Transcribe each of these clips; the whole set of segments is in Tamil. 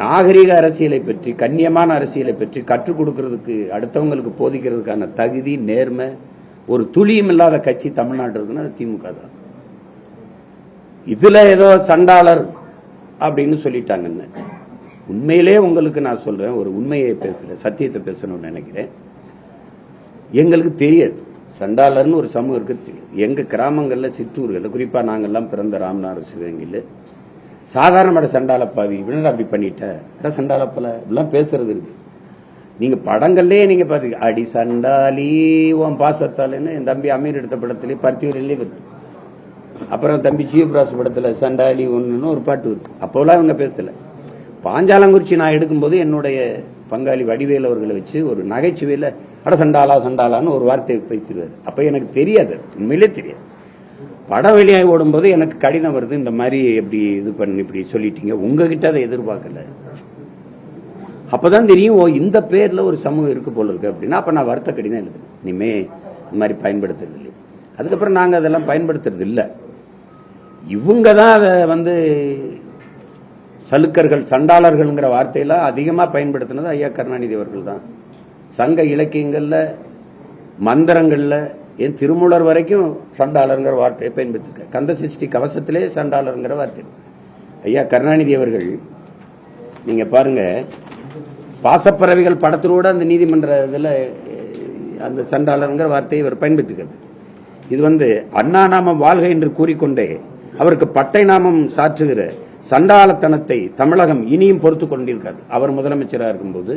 நாகரிக அரசியலை பற்றி கண்ணியமான அரசியலை பற்றி கற்றுக் கொடுக்கறதுக்கு அடுத்தவங்களுக்கு போதிக்கிறதுக்கான தகுதி நேர்மை ஒரு துளியும் இல்லாத கட்சி தமிழ்நாடு இருக்குன்னா அது திமுக தான். இதுல ஏதோ சண்டாளர் அப்படின்னு சொல்லிட்டாங்கன்னு. உண்மையிலே உங்களுக்கு நான் சொல்றேன் ஒரு உண்மையை பேசுறேன் சத்தியத்தை பேசணும்னு நினைக்கிறேன். எங்களுக்கு தெரியாது. சண்டாளர்னு ஒரு சமூகம் இருக்கு தெரியாது. எங்க கிராமங்கள்ல சிற்றூர்கள்ல குறிப்பா நாங்கெல்லாம் பிறந்த ராமநாத சிவகங்கையில் சாதாரணமான சண்டாலப்பாவி இவனடா அப்படி பண்ணிட்ட? இட சண்டாளப்பல இப்படிலாம் பேசுறது இருக்கு. நீங்க படங்கள்லயே நீங்க பாத்து அடி சண்டாலி உன் பாசத்தாலன்னு என் தம்பி அமீர் எடுத்த படத்திலே பருத்தியூரிலே வருது அப்புறம் தம்பி சிவபிராசு படத்துல சண்டாலி ஒன்றுன்னு ஒரு பாட்டு இருக்கு அப்போலாம் அவங்க பேசல. பாஞ்சாலங்குறிச்சி நான் எடுக்கும்போது என்னுடைய பங்காளி வடிவேல் அவர்களை வச்சு ஒரு நகைச்சுவையில் அட சண்டாலா சண்டாலான்னு ஒரு வார்த்தையை பேசிடுவார். அப்போ எனக்கு தெரியாது உண்மையிலே தெரியாது. படம் வெளியாகி ஓடும்போது எனக்கு கடிதம் வருது இந்த மாதிரி எப்படி இது பண்ணி இப்படி சொல்லிட்டீங்க. உங்ககிட்ட அதை எதிர்பார்க்கல. அப்பதான் தெரியும் ஓ இந்த பேர்ல ஒரு சமூகம் இருக்கு போல இருக்கு அப்படின்னா அப்ப நான் வருத்த கடிதம் எழுதுறேன். இனிமே இந்த மாதிரி பயன்படுத்துறது இல்லை. அதுக்கப்புறம் நாங்கள் அதெல்லாம் பயன்படுத்துறது இல்லை. இவங்க தான் அதை வந்து சலுக்கர்கள் சண்டாளர்கள்ங்கிற வார்த்தையெல்லாம் அதிகமாக பயன்படுத்தினது ஐயா கருணாநிதி அவர்கள் தான். சங்க இலக்கியங்களில் மந்திரங்களில் என் திருமூலர் வரைக்கும் சண்டாளருங்கிற வார்த்தையை பயன்படுத்திருக்க கந்த சிருஷ்டி கவசத்திலே சண்டாளருங்கிற வார்த்தை. ஐயா கருணாநிதி அவர்கள் நீங்க பாருங்க பாசப்பறவைகள் படத்திலோடு அந்த நீதிமன்ற இதில் அந்த சண்டாளருங்கிற வார்த்தையை இவர் பயன்படுத்துகிறது இது வந்து அண்ணா நாமம் வாழ்க என்று கூறிக்கொண்டே அவருக்கு பட்டை நாமம் சாற்றுகிற சண்டாளத்தனத்தை தமிழகம் இனியும் பொறுத்து கொண்டிருக்காது. அவர் முதலமைச்சராக இருக்கும்போது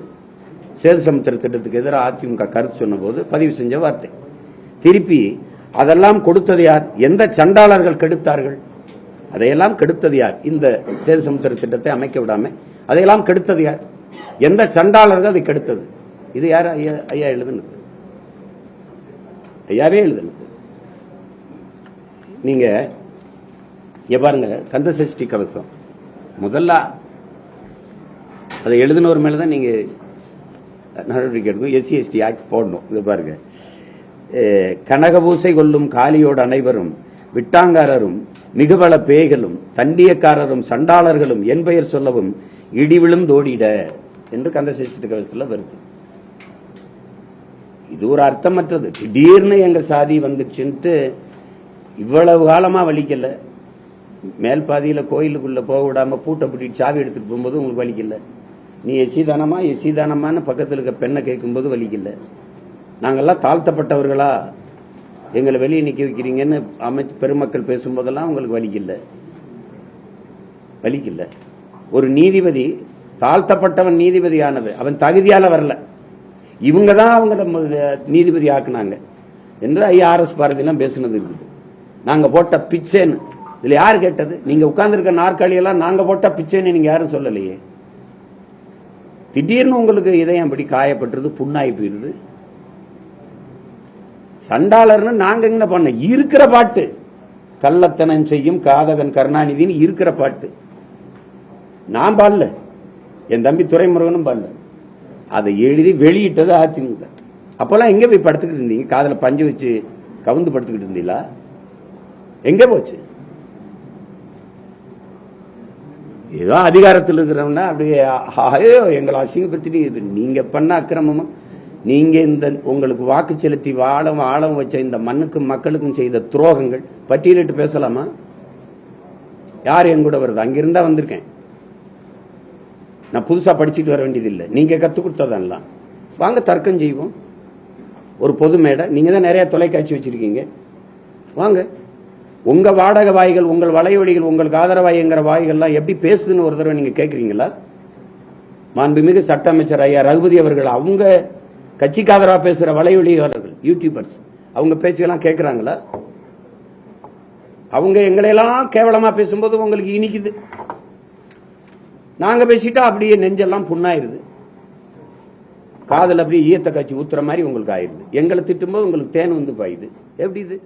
சேது சமுத்திர திட்டத்துக்கு எதிராக அதிமுக கருத்து சொன்னபோது பதிவு செஞ்ச வார்த்தை. திருப்பி அதெல்லாம் கொடுத்தது யார்? எந்த சண்டாளர்கள் கெடுத்தார்கள்? அதையெல்லாம் கெடுத்தது யார்? இந்த சேது சமுத்திர திட்டத்தை அமைக்க விடாம அதையெல்லாம் கெடுத்தது யார்? எந்த சண்டாளர்கள் அதை கெடுத்தது? இது யார் ஐயா ஐயா எழுதுனது? ஐயாவே எழுதுனது. நீங்க இங்க பாருங்க கந்த சஷ்டி கவசம். முதல்ல அதை எழுதினவர் மேல தான் நீங்க நடவடிக்கை எடுக்கணும். எஸ்சி எஸ்டி ஆக்ட் போடணும். இது பாருங்க. கனகபூசை கொள்ளும் காலியோடு அனைவரும் விட்டாங்காரரும் மிகுபல பேய்களும் தண்டியக்காரரும் சண்டாளர்களும் என் பெயர் சொல்லவும் இடிவிழும் தோடிட என்று கந்தசேஷ்டி கவசத்தில் வருது. இது ஒரு அர்த்தமற்றது. திடீர்னு எங்க சாதி வந்துச்சுன்ட்டு இவ்வளவு காலமா வலிக்கல. மேல் பாதியில கோயிலுக்குள்ள போக விடாம பூட்டை பூட்டிட்டு சாவி எடுத்துட்டு போகும்போது உங்களுக்கு வலிக்கல. நீ எசி தானமா எசி இருக்க பெண்ணை கேட்கும்போது வலிக்கல. நாங்கள்லாம் தாழ்த்தப்பட்டவர்களா? எங்களை வெளியே நிக்க வைக்கிறீங்கன்னு அமைச்சு பெருமக்கள் பேசும்போதெல்லாம் உங்களுக்கு வலிக்கல வலிக்கல ஒரு நீதிபதி தாழ்த்தப்பட்டவன் நீதிபதியானது அவன் தகுதியால வரல. இவங்க தான் அவங்க நீதிபதி ஆக்குனாங்க. என்று ஐஆர்எஸ் பாரதியெல்லாம் பேசுனது இருக்குது. நாங்க போட்ட பிச்சைன்னு. இதுல யார் கேட்டது? நீங்க உட்கார்ந்துருக்க நாற்காலியெல்லாம் நாங்கள் நாங்க போட்ட பிச்சைன்னு நீங்க யாரும் சொல்லலையே? திடீர்னு உங்களுக்கு இதயம் அப்படி காயப்பட்டுருது புண்ணாகி போயிருது. சண்டாளர்னு நாங்க என்ன பண்ண? இருக்கிற பாட்டு. கள்ளத்தனம் செய்யும் காதகன் கருணாநிதின்னு இருக்கிற பாட்டு. நான் பாடல. என் தம்பி துரைமுருகனும் பாடல. அதை எழுதி வெளியிட்டது அதிமுக. அப்போல்லாம் எங்க போய் படுத்துக்கிட்டு இருந்தீங்க? காதுல பஞ்சு வச்சு கவுந்து படுத்துக்கிட்டு இருந்தீங்களா? எங்க போச்சு? ஏதோ அதிகாரத்தில் இருக்கிறவனா அப்படியே ஐயோ எங்களை அசிங்கப்படுத்திட்டு நீங்க பண்ண அக்கிரமமும் நீங்க இந்த உங்களுக்கு வாக்கு செலுத்தி வாழம் ஆழம் வச்ச இந்த மண்ணுக்கும் மக்களுக்கும் செய்த துரோகங்கள் பட்டியலிட்டு பேசலாமா? யார் என் கூட வருது? அங்கிருந்தா வந்திருக்கேன். நான் புதுசா படிச்சுட்டு வர வேண்டியதில்லை. நீங்க கத்து கொடுத்ததெல்லாம். வாங்க தர்க்கம் செய்வோம். ஒரு பொது மேடை. நீங்க தான் நிறைய தொலைக்காட்சி வச்சிருக்கீங்க. வாங்க. உங்க வாடக வாய்கள் உங்கள் வலையொலிகள் உங்களுக்கு ஆதரவாய்ங்கிற வாய்கள்லாம் எப்படி பேசுதுன்னு ஒரு தடவை நீங்க கேட்குறீங்களா மாண்புமிகு சட்ட அமைச்சர் ஐயா ரகுபதி அவர்கள் அவங்க கட்சிக்கு ஆதரவா பேசுற வலையொலியாளர்கள் யூடியூபர்ஸ் அவங்க பேச்செல்லாம் கேட்குறாங்களா அவங்க எங்களையெல்லாம் கேவலமா பேசும்போது உங்களுக்கு இனிக்குது. நாங்க பேசிட்டா அப்படியே நெஞ்செல்லாம் புண்ணாயிருது. காதல் அப்படியே ஈயத்த காய்ச்சி ஊத்துற மாதிரி உங்களுக்கு ஆயிருது. எங்களை திட்டும்போது உங்களுக்கு தேன் வந்து பாயுது. எப்படி இது?